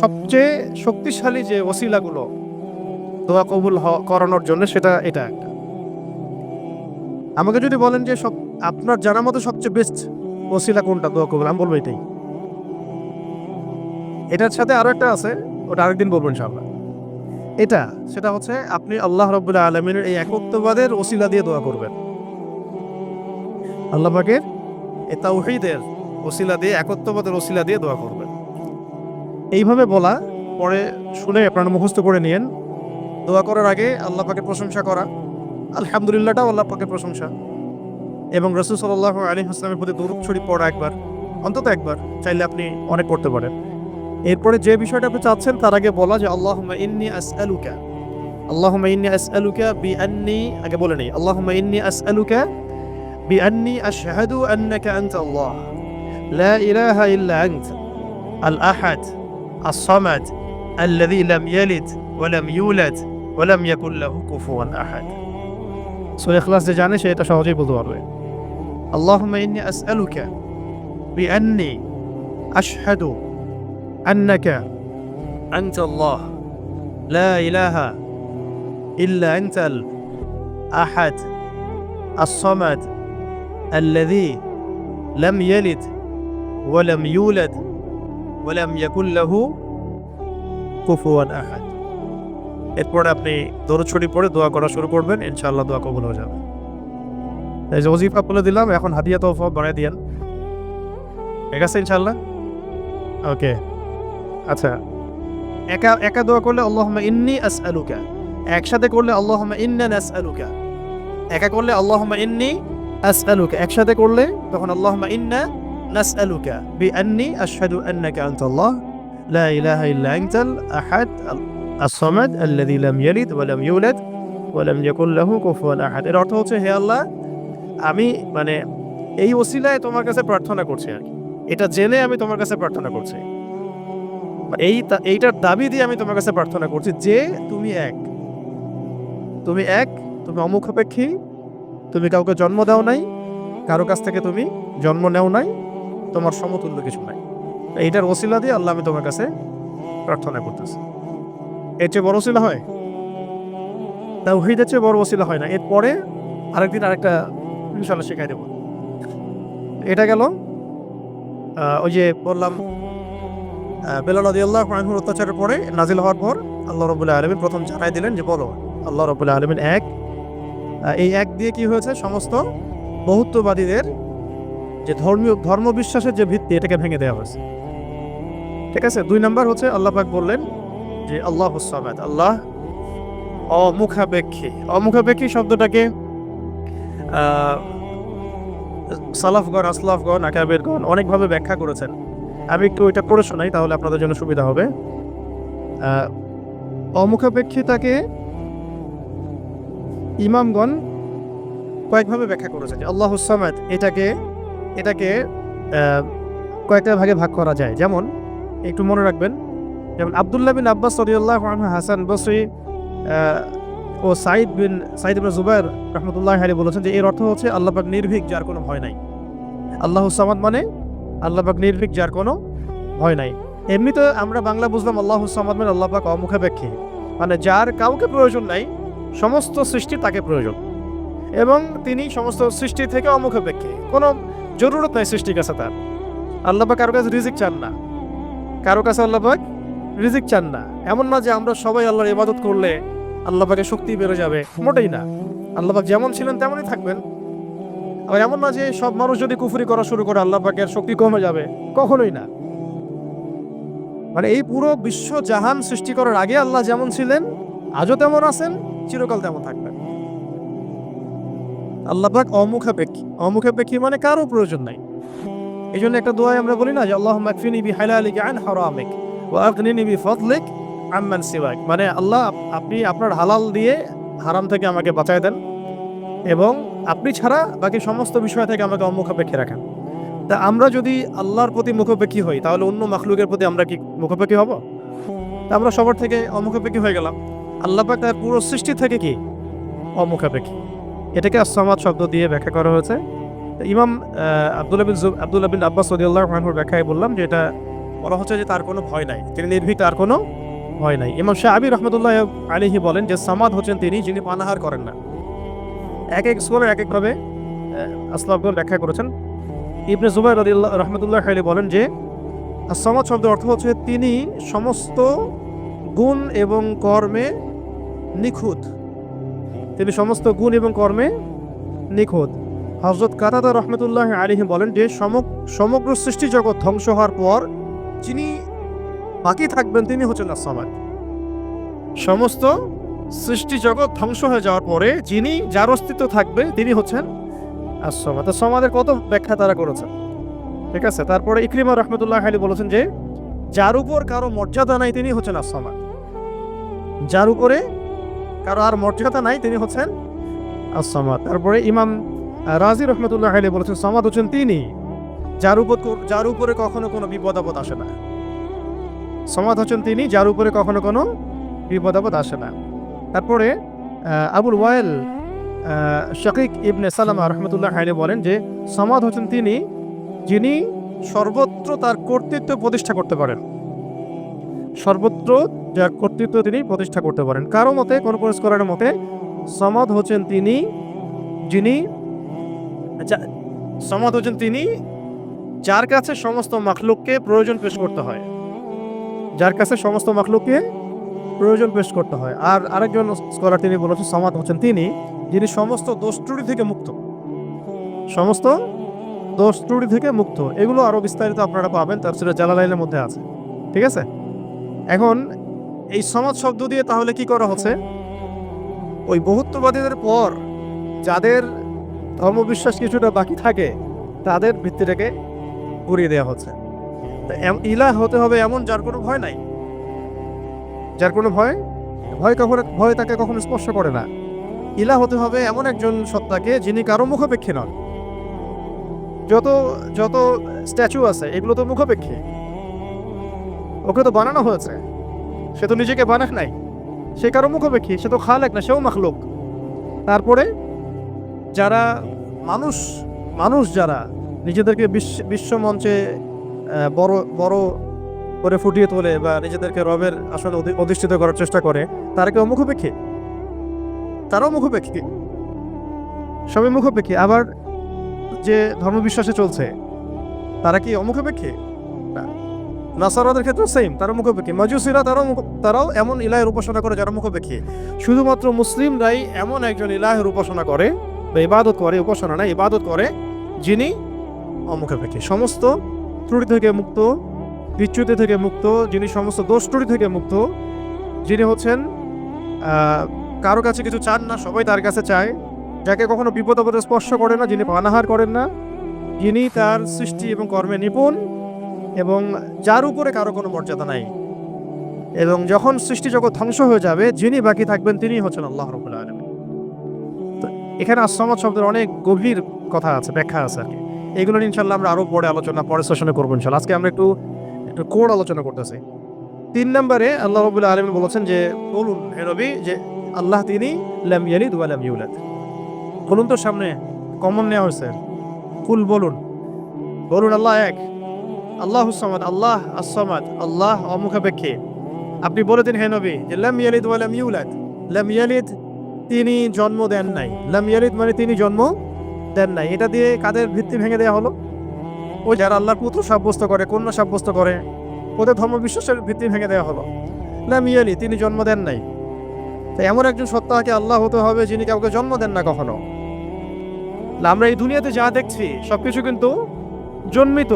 সবচেয়ে শক্তিশালী যে ওসিলাগুলো দোয়া কবুল করানোর জন্য সেটা এটা একটা। আমাকে যদি বলেন যে সব আপনার জানার মতো সবচেয়ে বেস্ট ওসিলা কোনটা? দোয়া কবুল, আমি বলব এটাই। এটার সাথে আরও একটা আছে, ওটা আরেকদিন বলব ইনশাআল্লাহ। এটা, সেটা হচ্ছে আপনি আল্লাহ রবুল্লাহ আলমিনের এই একত্ববাদের ওসিলা দিয়ে দোয়া করবেন। আল্লাহ পাকের এই তাওহীদের ওসিলা দিয়ে, একত্ববাদের ওসিলা দিয়ে দোয়া করবেন। এইভাবে বলা, পরে শুনে আপনারা মুখস্থ করে নিয়েন। দোয়া করার আগে আল্লাহ পাকের প্রশংসা করা। আলহামদুলিল্লাহটাও আল্লাহ পাকের প্রশংসা। এবং রসুল সাল্লাহ আলী হাসলামের প্রতি দূর ছড়ি পড়া একবার, অন্তত একবার, চাইলে আপনি অনেক করতে পারেন। এরপরে যে বিষয়টা আপনি চাচ্ছেন, তার আগে বলা যে আল্লাহ ইন্নি আসআলুকা। আল্লাহ ইন্নি আসআলুকা বি আন্নি আগে বলে নেই আল্লাহ ইন্নি আসআলুকা বি আন্নি আশহাদু আন্নাকা আনতা আল্লাহ লা ইলাহা ইল্লা আনত। আল আহাদ। الصمد الذي لم يلد ولم يولد ولم يكن له كفوا احد সো ইখলাস যে জানে সে এটা সহজেই বলতে পারবে اللهم اني اسالك باني اشهد انك انت الله لا اله الا انت الاحد الصمد الذي لم يلد ولم يولد ওয়ালাম ইয়াকুল্লাহু কুফুয়ান আহাদ। এরপরে আপনি দরুদ ছড়ি পড়ে দোয়া করা শুরু করবেন, ইনশাআল্লাহ দোয়া কবুল হয়ে যাবে। এই যে ওজিফা বলে দিলাম, এখন হাদিয়া তোফা বানিয়ে দিয়েন। ঠিক আছে, ইনশাআল্লাহ? ওকে। আচ্ছা। একা একা দোয়া করলে আল্লাহমা ইন্নি আস আলুকা একসাথে করলে আল্লাহমা ইন্না আস আলুকা একা করলে আল্লাহমা ইন্নি আস আলুকা একসাথে করলে তখন আল্লাহমা ইন্না নাসআলুকা বিআন্নি আশহাদু আন্নাকা আনতাল্লাহ লা ইলাহা ইল্লা আনতাল আহাদ আসসামাদ আল্লাযী লাম ইয়ালিদ ওয়া লাম ইউলাদ ওয়া লাম ইয়াকুল লাহু কুফুয়ান আহাদ এর অর্থ হচ্ছে, হে আল্লাহ, আমি মানে এই ওসিলায় তোমার কাছে প্রার্থনা করছি আর কি। এটা জেনে আমি তোমার কাছে প্রার্থনা করছি। এই এইটার দাবি দিয়ে আমি তোমার কাছে প্রার্থনা করছি যে তুমি এক। তুমি এক, তুমি অমুখাপেক্ষী, তুমি কাউকে জন্ম দাও নাই, কারও কাছ থেকে তুমি জন্ম নেও নাই তোমার সমতুল্য কিছু নাই। এইটার ওসিলা দিয়ে আল্লাহ আমি তোমার কাছে প্রার্থনা করতেছি। এর চেয়ে বড় ওসিলা হয়? তাওহীদের চেয়ে বড় ওসিলা হয় না। এরপরে আরেকদিন আরেকটা ইনশাল্লাহ শেখাই দেব। এটা গেল ওই যে বললাম বেলাল আদি আল্লাহ আনহুর অত্যাচারের পরে নাজিল হওয়ার পর আল্লাহ রবুল্লাহ আলমিন প্রথম জানাই দিলেন যে বলো, আল্লাহ রবুল্লাহ আলমিন এক এই এক দিয়ে কি হয়েছে? সমস্ত বহুত্ববাদীদের যে ধর্মীয় ধর্ম বিশ্বাসের যে ভিত্তি, এটাকে ভেঙে দেওয়া হয়েছে। ঠিক আছে? দুই নাম্বার হচ্ছে, আল্লাহ পাক বললেন যে, আল্লাহ সামাদ, আল্লাহ অমুখাপেক্ষী। অমুখাপেক্ষী শব্দটাকে সালাফগণ, আসলাফগণ, আকাবেরগণ অনেকভাবে ব্যাখ্যা করেছেন। আমি একটু ওইটা করে শোনাই, তাহলে আপনাদের জন্য সুবিধা হবে। অমুখাপেক্ষিতাকে ইমামগণ কয়েকভাবে ব্যাখ্যা করেছেন আল্লাহ সামাদ এটাকে এটাকে কয়েকটা ভাগে ভাগ করা যায়। যেমন, একটু মনে রাখবেন, যেমন আবদুল্লাহ বিন আব্বাস সদিউল্লাহ হাসান বসরি ও সাইদ বিন সাইদ বিন জুবাইর রহমতুল্লাহ হারি বলেছেন যে, এর অর্থ হচ্ছে আল্লাপাক নির্ভীক, যার কোনো ভয় নাই। আল্লাহ সামাদ মানে আল্লাপাক নির্ভীক, যার কোনো ভয় নাই। এমনিতে আমরা বাংলা বুঝলাম আল্লাহ সামাদ মানে আল্লাহ পাক অমুখাপেক্ষী। মানে যার কাউকে প্রয়োজন নাই, সমস্ত সৃষ্টি তাকে প্রয়োজন। এবং তিনি সমস্ত সৃষ্টি থেকে অমুখাপেক্ষী। কোনো জরুরত নাই সৃষ্টির কাছে তার। আল্লাপাক কারও কাছে রিজিক চান না। কারও কাছে আল্লাপাক রিজিক চান না। এমন না যে আমরা সবাই আল্লাহর ইবাদত করলে আল্লাপাকে শক্তি বেড়ে যাবে। মোটেই না। আল্লাপাক যেমন ছিলেন তেমনই থাকবেন। আর এমন না যে সব মানুষ যদি কুফরি করা শুরু করে, আল্লাপাকের শক্তি কমে যাবে। কখনোই না। মানে এই পুরো বিশ্ব জাহান সৃষ্টি করার আগে আল্লাহ যেমন ছিলেন, আজও তেমন আছেন, চিরকাল তেমন থাকবেন। আল্লাপাক অমুখাপেক্ষী। অমুখাপেক্ষী মানে কারও প্রয়োজন নাই। এই জন্য একটা দোয়ায় আমরা বলি না যে আল্লাহ মাকফিনি বি হালালিক আন হারামিক আগনিনি বি ফদলিক আম্মান সিওয়াক। মানে আল্লাহ, আপনি আপনার হালাল দিয়ে হারাম থেকে আমাকে বাঁচায় দেন এবং আপনি ছাড়া বাকি সমস্ত বিষয় থেকে আমাকে অমুখাপেক্ষী রাখেন। তা আমরা যদি আল্লাহর প্রতি মুখাপেক্ষী হই, তাহলে অন্য মাখলুকের প্রতি আমরা কি মুখাপেক্ষী হব? আমরা সবার থেকে অমুখাপেক্ষী হয়ে গেলাম। আল্লাহ পাক তার পুরো সৃষ্টি থেকে কি? অমুখাপেক্ষী। এটাকে আসামাদ শব্দ দিয়ে ব্যাখ্যা করা হয়েছে। ইমাম আহ, আব্দুল্লাহ বিন জুব আব্দুল্লাহ বিন আব্বাস সদিউল্লাহ রহমানুর ব্যাখ্যায় বললাম যে এটা বলা হচ্ছে যে তার কোনো ভয় নাই। তিনি নির্ভীক তার কোনো ভয় নাই। ইমাম শাহাবি রহমতুল্লাহ আলিহি বলেন যে সামাদ হচ্ছেন তিনি যিনি পানাহার করেন না। এক এক স্কোলার এক একভাবে আসলাফগণ ব্যাখ্যা করেছেন। ইবনে জুবাই রদিল্লাহ রহমতুল্লাহ আলী বলেন যে সামাদ শব্দের অর্থ হচ্ছে তিনি সমস্ত গুণ এবং কর্মে নিখুঁত। তিনি সমস্ত গুণ এবং কর্মে নিখুঁত। হজরত কাতাদা রহমতুল্লাহ আলিহি বলেন যে সমগ্র সৃষ্টি জগৎ ধ্বংস হওয়ার পর যিনি বাকি থাকবেন তিনি হচ্ছেন আসামাদ সমস্ত সৃষ্টি জগৎ ধ্বংস হয়ে যাওয়ার পরে যিনি যার অস্তিত্ব থাকবে তিনি হচ্ছেন আসামাদ সমাদের কত ব্যাখ্যা তারা করেছেন? ঠিক আছে, তারপরে ইকরিমা রহমতুল্লাহ আলী বলেছেন যে, যার উপর কারও মর্যাদা নাই তিনি হচ্ছেন আসামাদ যার উপরে কারও আর মর্যাদা নাই, তিনি হচ্ছেন আসামাদ তারপরে ইমাম রাজি রহমতুল্লাহ আলী বলেছেন, সমাদ হচ্ছেন তিনি, যার উপর যার উপরে কখনো কোনো বিপদ আপদ আসে না। সমাদ হচ্ছেন তিনি, যার উপরে কখনো কোনো বিপদ আপদ আসে না। তারপরে আবুল ওয়াইল শাকিক ইবনে সালামা রহমতুল্লাহ আলী বলেন যে, সমাদ হচ্ছেন তিনি, যিনি সর্বত্র তার কর্তৃত্ব প্রতিষ্ঠা করতে পারেন। সর্বত্র যা কর্তৃত্ব তিনি প্রতিষ্ঠা করতে পারেন। কারও মতে কোন পুরস্কারের মতে, সমাদ হচ্ছেন তিনি, যিনি আচ্ছা সমাদ হচ্ছেন তিনি যার কাছে সমস্ত মাখলুককে প্রয়োজন পেশ করতে হয়। যার কাছে সমস্ত মাখলুককে প্রয়োজন পেশ করতে হয়। আর আরেকজন স্কলার তিনি বলেছেন, সমাদ হচ্ছেন তিনি, যিনি সমস্ত দোষ ত্রুটি থেকে মুক্ত। সমস্ত দোষ ত্রুটি থেকে মুক্ত। এগুলো আরও বিস্তারিত আপনারা পাবেন, তার সেটা জালালাইনের মধ্যে আছে। ঠিক আছে? এখন এই সমাজ শব্দ দিয়ে তাহলে কি করা হচ্ছে? ওই বহুত্ববাদীদের পর যাদের ধর্মবিশ্বাস কিছুটা বাকি থাকে, তাদের ভিত্তিটাকে পুড়িয়ে দেওয়া হচ্ছে। তা ইলাহ হতে হবে এমন যার কোনো ভয় নাই। যার কোনো ভয় ভয় কখনো, ভয় তাকে কখনো স্পর্শ করে না। ইলা হতে হবে এমন একজন সত্তাকে যিনি কারও মুখাপেক্ষী নন। যত যত স্ট্যাচু আছে, এগুলো তো মুখাপেক্ষী। ওকে তো বানানো হয়েছে। সে তো নিজেকে বানাক নাই। সে কারও মুখাপেক্ষী সে তো খালেক না সেও মাখলুক। তারপরে যারা মানুষ মানুষ যারা নিজেদেরকে বিশ্ব আহ, বড় বড় করে ফুটিয়ে তোলে বা নিজেদেরকে রবের আসলে অধিষ্ঠিত করার চেষ্টা করে তারা কেউ মুখোপেক্ষী তারাও মুখোপেক্ষী সবাই মুখোপেক্ষী আবার যে ধর্মবিশ্বাসে চলছে তারা কি অমুখোপেক্ষী নাসারাদের ক্ষেত্রে সেম তারা মুখোপেক্ষী মাজুসিরা তারাও তারাও এমন ইলাহের উপাসনা করে যারা মুখোপেক্ষী শুধুমাত্র মুসলিমরাই এমন একজন ইলাহের উপাসনা করে বা ইবাদত করে, উপাসনা না, ইবাদত করে, যিনি অমুখাপেক্ষী সমস্ত ত্রুটি থেকে মুক্ত, বিচ্যুতি থেকে মুক্ত, যিনি সমস্ত দোষ ত্রুটি থেকে মুক্ত, যিনি হচ্ছেন কারও কাছে কিছু চান না, সবাই তার কাছে চায়। যাকে কখনো বিপদ আপদে স্পর্শ করে না, যিনি পানাহার করেন না, যিনি তার সৃষ্টি এবং কর্মে নিপুণ এবং যার উপরে কারও কোনো মর্যাদা নাই। এবং যখন সৃষ্টি জগৎ ধ্বংস হয়ে যাবে, যিনি বাকি থাকবেন তিনি হচ্ছেন আল্লাহ রবুল্লা আলম এখানে আসামত শব্দের অনেক গভীর কথা আছে, ব্যাখ্যা আছে আর কি। এগুলো ইনশাল্লাহ আমরা আরও পরে আলোচনা, পরের সেশনে করব ইনশাল্লাহ আজকে আমরা একটু একটু কোড আলোচনা করতেছি। তিন নম্বরে আল্লাহ রবুল্লা আলম বলেছেন যে, বলুন হে নবী, যে আল্লাহ তিনি লাম ইয়ালিদ ওয়া ইউলাদ। বলুন তো সামনে কমন নেওয়া হয়েছে। কুল বলুন। বলুন আল্লাহ এক। আল্লাহ সামাদ, আল্লাহ আসামাদ আল্লাহ অমুখাপেক্ষী। আপনি বলে দিন, হে নবী, যে লাম ইয়ালিদ ওয়া লাম ইউলাদ। লাম ইয়ালিদ তিনি জন্ম দেন নাই। লাম ইয়ালিদ মানে তিনি জন্ম দেন নাই। এটা দিয়ে কাদের ভিত্তি ভেঙে দেওয়া হলো? ওই যারা আল্লাহর পুত্র সাব্যস্ত করে, কন্যা সাব্যস্ত করে, ওদের ধর্ম বিশ্বাসের ভিত্তি ভেঙে দেওয়া হলো। লাম ইয়ালি তিনি জন্ম দেন নাই। তাই এমন একজন সত্তাকে আল্লাহ হতে হবে যিনি কাউকে জন্ম দেন না কখনো। আমরা এই দুনিয়াতে যা দেখছি, সবকিছু কিন্তু জন্মিত।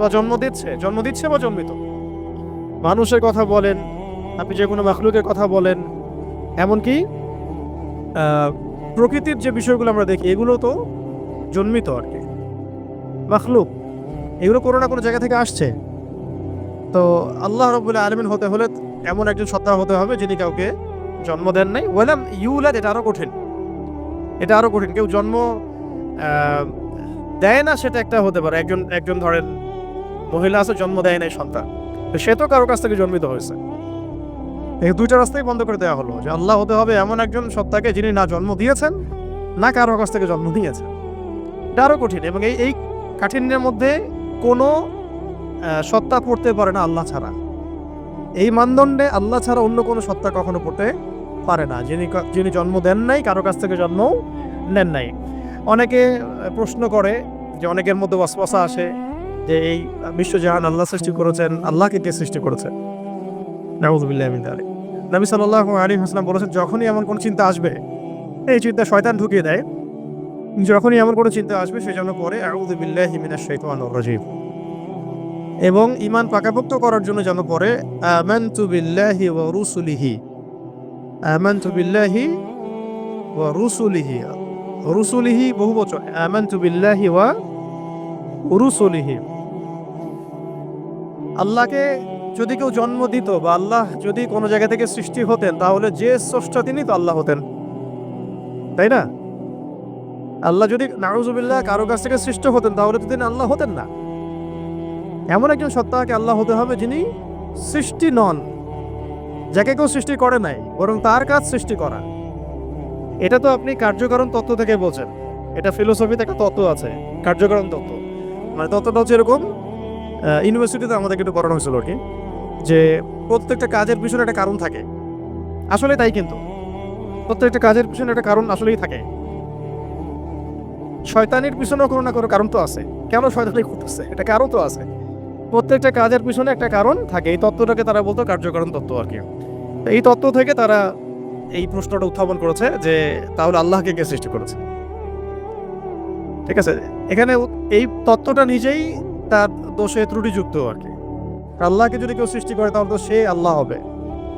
বা জন্ম দিচ্ছে? জন্ম দিচ্ছে বা জন্মিত? মানুষের কথা বলেন, আপনি যে কোনো মাখলুকের কথা বলেন এমনকি প্রকৃতির যে বিষয়গুলো আমরা দেখি, এগুলো তো জন্মিত আর কি। মাখলুক, এগুলো কোনো না কোনো জায়গা থেকে আসছে। তো আল্লাহ রবুল্লাহ আলমিন হতে হলে এমন একজন সত্তা হতে হবে যিনি কাউকে জন্ম দেন নাই। ওয়েলাম ইউলাদ, এটা আরও কঠিন। এটা আরও কঠিন। কেউ জন্ম দেয় না, সেটা একটা হতে পারে। একজন একজন ধরেন মহিলা আছে, জন্ম দেয় নাই সন্তান। সে তো কারও কাছ থেকে জন্মিত হয়েছে। এই দুইটা রাস্তাই বন্ধ করে দেওয়া হলো যে আল্লাহ হতে হবে এমন একজন সত্তাকে যিনি না জন্ম দিয়েছেন, না কারও কাছ থেকে জন্ম দিয়েছেন এটা আরও কঠিন এবং এই এই কাঠিন্যের মধ্যে কোনো সত্তা পড়তে পারে না আল্লাহ ছাড়া। এই মানদণ্ডে আল্লাহ ছাড়া অন্য কোনো সত্তা কখনো পড়তে পারে না। যিনি যিনি জন্ম দেন নাই, কারও কাছ থেকে জন্ম নেন নাই। অনেকে প্রশ্ন করে যে অনেকের মধ্যে ওয়াসওয়াসা আসে যে এই বিশ্বজাহান আল্লাহ সৃষ্টি করেছেন, আল্লাহকে কে সৃষ্টি করেছেন নাউজুবিল্লাহ নবী সাল্লাল্লাহু আলাইহি হাসলাম বলেছেন, যখনই এমন কোনো চিন্তা আসবে, এই চিন্তা শয়তান ঢুকিয়ে দেয়। যখনই এমন কোনো চিন্তা আসবে, সে যেন পরে আউযু বিল্লাহি মিনাশ শাইতানির রাজিম। এবং ইমান পাকাপোক্ত করার জন্য যেন পরে আমানতু বিল্লাহি ওয়া রুসুলিহি। আমানতু বিল্লাহি ওয়া রুসুলিহি। রুসুলিহি বহু বচন আমানতু বিল্লাহি ওয়া রুসুলিহি। আল্লাহকে যদি কেউ জন্ম দিত বা আল্লাহ যদি কোনো জায়গা থেকে সৃষ্টি হতেন, তাহলে যে স্রষ্টা তিনি তো আল্লাহ হতেন। তাই না? আল্লাহ যদি নারুজুবিল্লাহ কারও কাছ থেকে সৃষ্ট হতেন, তাহলে তো তিনি আল্লাহ হতেন না। এমন একজন সত্তাকে আল্লাহ হতে হবে যিনি সৃষ্টি নন, যাকে কেউ সৃষ্টি করে নাই, বরং তার কাজ সৃষ্টি করা। এটা তো আপনি কার্যকারণ তত্ত্ব থেকে বোঝেন এটা ফিলোসফিতে একটা তত্ত্ব আছে, কার্যকারণ তত্ত্ব। মানে তত্ত্বটা হচ্ছে এরকম ইউনিভার্সিটিতে আমাদেরকে একটু পড়ানো হয়েছিল কি। যে প্রত্যেকটা কাজের পিছনে একটা কারণ থাকে। আসলে তাই কিন্তু। প্রত্যেকটা কাজের পিছনে একটা কারণ আসলেই থাকে। শয়তানির পিছনেও কোনো না কোনো কারণ তো আছে। কেন শয়তানি করতেছে? এটা কারণ তো আছে। প্রত্যেকটা কাজের পিছনে একটা কারণ থাকে। এই তত্ত্বটাকে তারা বলতো কার্যকরণ তত্ত্ব আর কি। এই তত্ত্ব থেকে তারা এই প্রশ্নটা উত্থাপন করেছে যে, তাহলে আল্লাহকে কে সৃষ্টি করেছে? ঠিক আছে? এখানে এই তত্ত্বটা নিজেই তার দোষে ত্রুটিযুক্ত আর কি। আল্লাহকে যদি কেউ সৃষ্টি করে, তাহলে তো সে আল্লাহ হবে।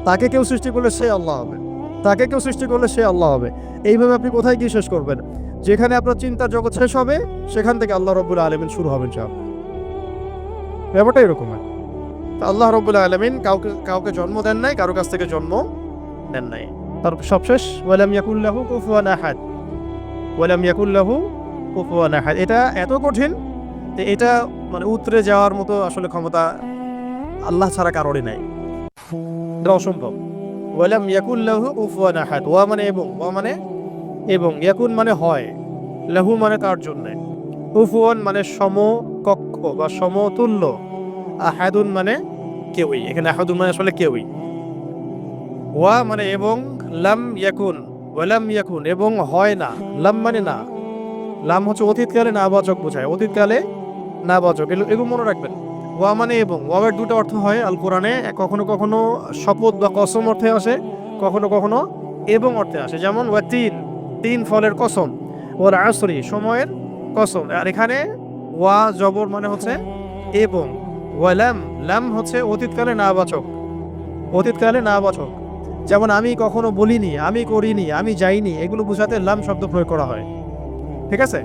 তাকে কেউ সৃষ্টি করলে সে আল্লাহ হবে। তাকে কেউ সৃষ্টি করলে সে আল্লাহ হবে। এইভাবে আপনি কোথায় গিয়ে শেষ করবেন? যেখানে আপনার চিন্তার জগৎ শেষ হবে, সেখান থেকে আল্লাহ রব্বুল আলমিন শুরু হবেন সব ব্যাপারটা এরকম। তো আল্লাহ রব্বুল আলমিন কাউকে কাউকে জন্ম দেন নাই, কারও কাছ থেকে জন্ম দেন নাই। তার সবশেষ ওয়ালাম ইয়াকুল্লাহু কুফুয়ান আহাদ। ওয়ালাম ইয়াকুল্লাহু কুফুয়ান আহাদ। এটা এত কঠিন যে এটা মানে উতরে যাওয়ার মতো আসলে ক্ষমতা আল্লাহ ছাড়া কারোরই নাই। এটা অসম্ভব। ওয়ালাম ইয়াকুল্লাহু কুফুয়ান আহাদ। ওয়া মানে এবং, ওয়া মানে এবং। ইয়াকুন মানে হয়, লাহু মানে তার জন্যে? কুফুয়ান মানে সমকক্ষ বা সমতুল্য। আহাদুন মানে কেউই। এখানে আহাদুন মানে আসলে কেউই। ওয়া মানে এবং, লাম ইয়াকুন। ওয়ালাম ইয়াকুন। এবং হয় না। লাম মানে না। লাম হচ্ছে অতীতকালে না বাচক বোঝায়। অতীতকালে না বাচক এগুলো মনে রাখবেন। ওয়া মানে এবং ওয়াবের দুটো অর্থ হয় আল কোরআনে, কখনো কখনো শপথ বা কসম অর্থে আসে, কখনো কখনো এবং অর্থে আসে। যেমন, ওয়া তিন তিন ফলের কসম ওর আসরি, সময়ের কসম। আর এখানে ওয়া জবর মানে হচ্ছে এবং ওয়ালাম ল্যাম হচ্ছে অতীতকালে না বাচক, অতীতকালে না বাচক। যেমন, আমি কখনো বলিনি, আমি করিনি, আমি যাইনি, এগুলো বোঝাতে লাম শব্দ প্রয়োগ করা হয়। ঠিক আছে?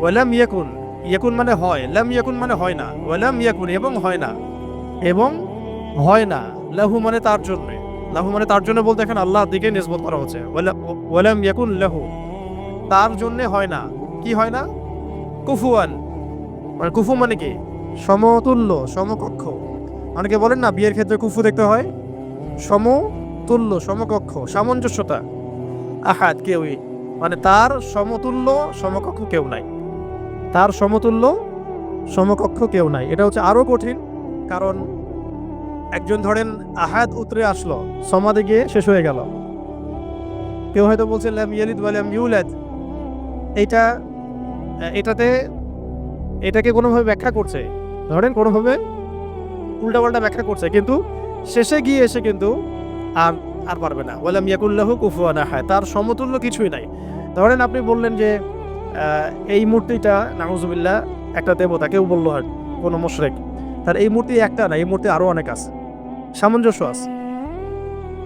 ওয়ালাম ইয়াকুন ইয়াকুন মানে হয়, লাম ইয়াকুন মানে হয় না ওয়ালাম ইয়াকুন এবং হয় না। এবং হয় না, লাহু মানে তার জন্য। লাহু মানে তার জন্য বলতে এখানে আল্লাহর দিকে নিসবত করা হচ্ছে। ওয়ালা- ওয়ালাম ইয়াকুন লাহু। তার জন্যে হয় না। কি হয় না? কুফুয়ান। মানে কুফু মানে কি? সমতুল্য, সমকক্ষ। অনেকে বলেন না, বিয়ের ক্ষেত্রে কুফু দেখতে হয়? সমতুল্য, সমকক্ষ, সামঞ্জস্যতা। আহাদ, কেউই। মানে তার সমতুল্য, সমকক্ষ কেউ নাই। তার সমতুল্য সমকক্ষ কেউ নাই। এটা হচ্ছে আরও কঠিন, কারণ একজন ধরেন আহাদ উতরে আসলো, সমাধে গিয়ে শেষ হয়ে গেল। কেউ হয়তো বলছে ল্যাম ইয়ালিদ ওয়া ল্যাম ইউলাদ। এইটা, এটাতে, এটাকে কোনোভাবে ব্যাখ্যা করছে। ধরেন কোনোভাবে উল্টাপাল্টা ব্যাখ্যা করছে, কিন্তু শেষে গিয়ে এসে কিন্তু আর আর পারবে না। ওয়ালাম ইয়াকুল্লাহু কুফুয়ান আহাদ। তার সমতুল্য কিছুই নাই। ধরেন আপনি বললেন যে এই মূর্তিটা, নাউজুবিল্লাহ, একটা দেবতা, কেউ বলল হয় কোনো মুশরেক। তার এই মূর্তি একটা না, এই মূর্তি আরও অনেক আছে, সামঞ্জস্য আছে।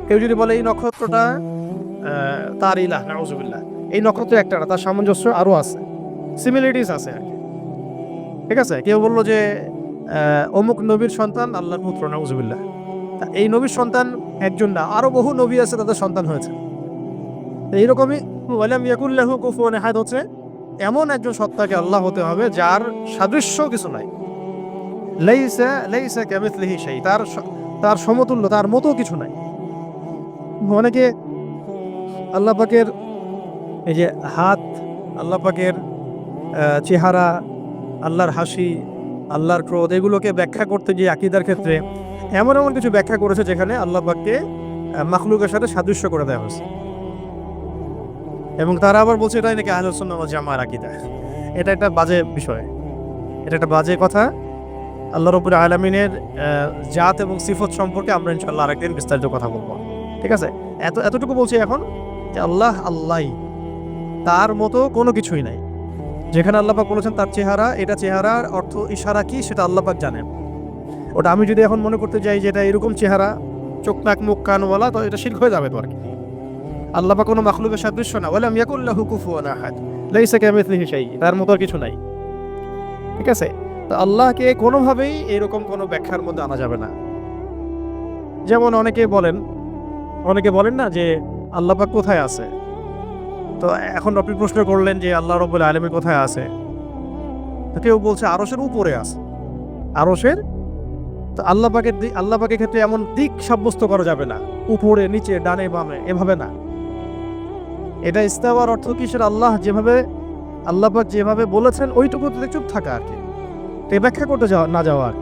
কেউ যদি বলে এই নক্ষত্রটা তার ইলাহ, নাউজুবিল্লাহ, এই নক্ষত্র একটা না, তার সামঞ্জস্য আরও আছে সিমিলারিটিস আছে আর কি। ঠিক আছে? কেউ বলল যে অমুক নবীর সন্তান, আল্লাহর পুত্র, নাউজুবিল্লাহ। এই নবীর সন্তান একজন না আরও বহু নবী আছে তাদের সন্তান হয়েছে। এইরকমই, ওয়ালাম ইয়াকুল্লাহু কুফুয়ান আহাদ হচ্ছে এমন একজন সত্তাকে আল্লাহ হতে হবে যার সাদৃশ্য কিছু নাই। লাইসা লাইসা কামিথলিহি শাই তার তার সমতুল্য, তার মতো কিছু নাই। অনেকে আল্লাহ পাকের এই যে হাত, আল্লাহ পাকের চেহারা, আল্লাহর হাসি, আল্লাহর ক্রোধ, এগুলোকে ব্যাখ্যা করতে গিয়ে আকিদার ক্ষেত্রে এমন এমন কিছু ব্যাখ্যা করেছে যেখানে আল্লাহ পাককে মাখলুকের সাথে সাদৃশ্য করে দেওয়া হয়েছে। এবং তারা আবার বলছে, এটাই নাকি আহলুসুন্ন ওয়াল জামার আকিদা। এটা একটা বাজে বিষয়। এটা একটা বাজে কথা। আল্লাহ রবুল আলমিনের জাত এবং সিফত সম্পর্কে আমরা ইনশাল্লাহ আরেকদিন বিস্তারিত কথা বলব। ঠিক আছে? এত, এতটুকু বলছি এখন যে আল্লাহ আল্লাহ তার মতো কোনো কিছুই নাই। যেখানে আল্লাপাক বলেছেন তার চেহারা, এটা চেহারার অর্থ ইশারা কি সেটা আল্লাপাক জানেন। ওটা আমি যদি এখন মনে করতে যাই যে এটা এরকম চেহারা, চোখ নাক মুখ কানওয়ালা, তো এটা শির্ক হয়ে যাবে তো আর কি। আল্লাপাক কোনো মাখলুকের সাদৃশ্য না। বলে ইয়াকুল্লাহু কুফুয়ান আহাদ। লাইসা শাই তার মতো কিছু নাই। ঠিক আছে? তো আল্লাহকে কোনোভাবেই এরকম কোনো ব্যাখ্যার মধ্যে আনা যাবে না। যেমন অনেকে বলেন অনেকে বলেন না যে আল্লাহ পাক কোথায় আছে? তো এখন আপনি প্রশ্ন করলেন যে আল্লাহ রব্বুল আলমী কোথায় আছে? তো কেউ বলছে আরসের উপরে আছে। আরসের তো আল্লাহ পাকের আল্লাহ পাকের ক্ষেত্রে এমন দিক সাব্যস্ত করা যাবে না। উপরে, নিচে, ডানে, বামে, এভাবে না। এটা ইস্তাবার অর্থ কি? সেটা আল্লাহ যেভাবে, আল্লাহ পাক যেভাবে বলেছেন, ওইটুকু ওইটুকুতে চুপ থাকা আর কি। তো ব্যাখ্যা করতে যাওয়া, না যাওয়া আর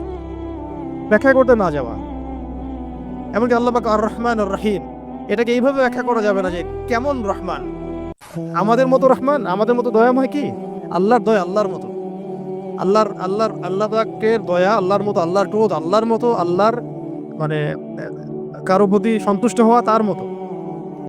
ব্যাখ্যা করতে না যাওয়া। এমনকি আল্লাহ পাক আর রহমান আর রহিম এটাকে এইভাবে ব্যাখ্যা করা যাবে না যে কেমন রহমান। আমাদের মতো রহমান, আমাদের মতো দয়া দয়াময় কি? আল্লাহর দয়া, আল্লাহর মতো। আল্লাহর আল্লাহর, আল্লাহ পাকের দয়া, আল্লাহর মতো, আল্লাহর ক্রোধ, আল্লাহর মতো, আল্লাহর মানে কারও প্রতি সন্তুষ্ট হওয়া তার মতো।